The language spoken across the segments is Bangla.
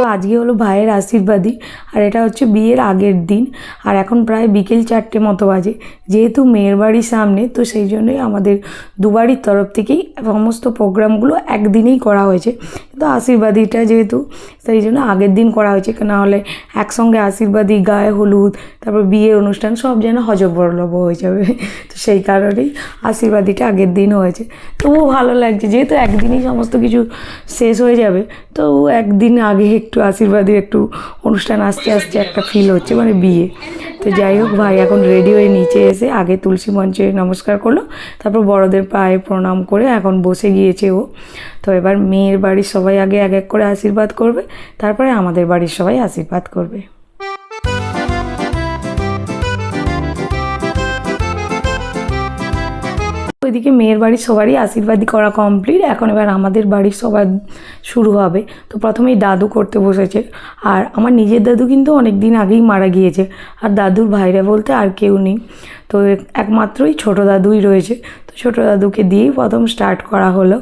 তো আজকে হলো ভাইয়ের আশীর্বাদী আর এটা হচ্ছে বিয়ের আগের দিন। আর এখন প্রায় বিকেল চারটে মতো বাজে। যেহেতু মেয়ের বাড়ির সামনে, তো সেই জন্যই আমাদের দুবাড়ির তরফ থেকেই সমস্ত প্রোগ্রামগুলো একদিনেই করা হয়েছে। তো আশীর্বাদীটা যেহেতু, সেই জন্য আগের দিন করা হয়েছে। না হলে একসঙ্গে আশীর্বাদী, গায়ে হলুদ, তারপর বিয়ের অনুষ্ঠান সব যেন হজবরলভ হয়ে যাবে। তো সেই কারণেই আশীর্বাদীটা আগের দিন হয়েছে। তবুও ভালো লাগছে। যেহেতু একদিনই সমস্ত কিছু শেষ হয়ে যাবে তো একদিন আগে একটু আশীর্বাদে, একটু অনুষ্ঠান আসতে আসতে একটা ফিল হচ্ছে মানে বিয়ে। তো যাই হোক ভাই, এখন রেডি হয়ে নিচে এসে আগে তুলসী মঞ্চে নমস্কার করল, তারপর বড়দের পায়ে প্রণাম করে এখন বসে গিয়েছে ও। তো এবার মেয়ের বাড়ির সবাই আগে এক এক করে আশীর্বাদ করবে, তারপরে আমাদের বাড়ির সবাই আশীর্বাদ করবে। ওইদিকে মেয়ের বাড়ির সবারই আশীর্বাদই করা কমপ্লিট এখন এবার আমাদের বাড়ির সবার শুরু হবে। তো প্রথমেই দাদু করতে বসেছে। আর আমার নিজের দাদু কিন্তু অনেক দিন আগেই মারা গিয়েছে। আর দাদুর ভাইরা বলতে আর কেউ নেই। তো একমাত্রই ছোট দাদুই রয়েছে। তো ছোট দাদুকে দিয়েই প্রথম স্টার্ট করা হলো।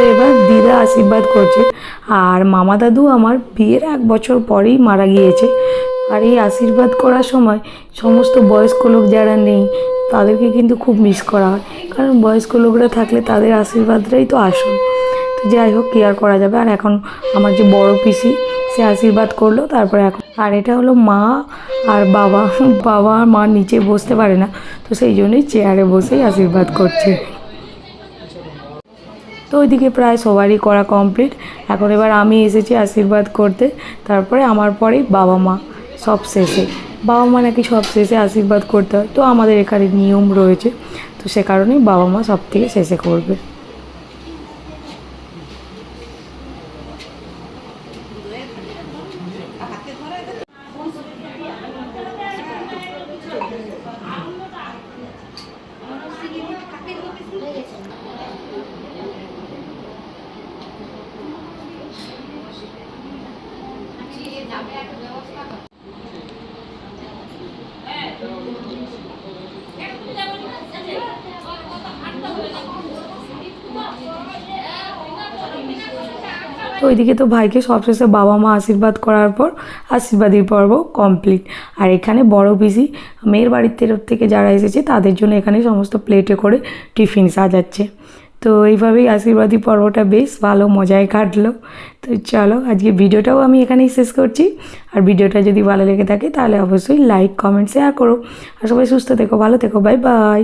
তো এবার দিদা আশীর্বাদ করছে। আর মামা দাদু আমার বিয়ের এক বছর পরেই মারা গিয়েছে। আর এই আশীর্বাদ করার সময় সমস্ত বয়স্ক লোক যারা নেই, তাদেরকে কিন্তু খুব মিস করা হয়। কারণ বয়স্ক লোকরা থাকলে তাদের আশীর্বাদটাই তো আসল। তো যাই হোক কেয়ার করা যাবে? আর এখন আমার যে বড় পিসি, সে আশীর্বাদ করল, তারপরে এখন আর এটা হলো মা আর বাবা। বাবা আর মা নিচে বসতে পারে না। তো সেই জন্যই চেয়ারে বসেই আশীর্বাদ করছে। তো ওইদিকে প্রায় সবারই করা কমপ্লিট এখন এবার আমি এসেছি আশীর্বাদ করতে। তারপরে আমার পরেই বাবা মা, সব শেষে। বাবা মা নাকি সব শেষে আশীর্বাদ করতে হয়। তো আমাদের এখানে নিয়ম রয়েছে। তো সে কারণেই বাবা মা সব থেকে শেষে করবে। তো ওইদিকে তো ভাইকে সবশেষে বাবা মা আশীর্বাদ করার পর আশীর্বাদীর পর্ব কমপ্লিট আর এখানে বড় পিসি মেয়ের বাড়ির তরফ থেকে যারা এসেছে, তাদের জন্য এখানে সমস্ত প্লেটে করে টিফিন সাজাচ্ছে। তো এইভাবেই আশীর্বাদী পর্বটা বেশ ভালো মজায় কাটলো। তো চলো আজকে ভিডিওটাও আমি এখানেই শেষ করছি। আর ভিডিওটা যদি ভালো লেগে থাকে, তাহলে অবশ্যই লাইক কমেন্ট শেয়ার করো। আর সবাই সুস্থ থেকো, ভালো থেকো বাই বাই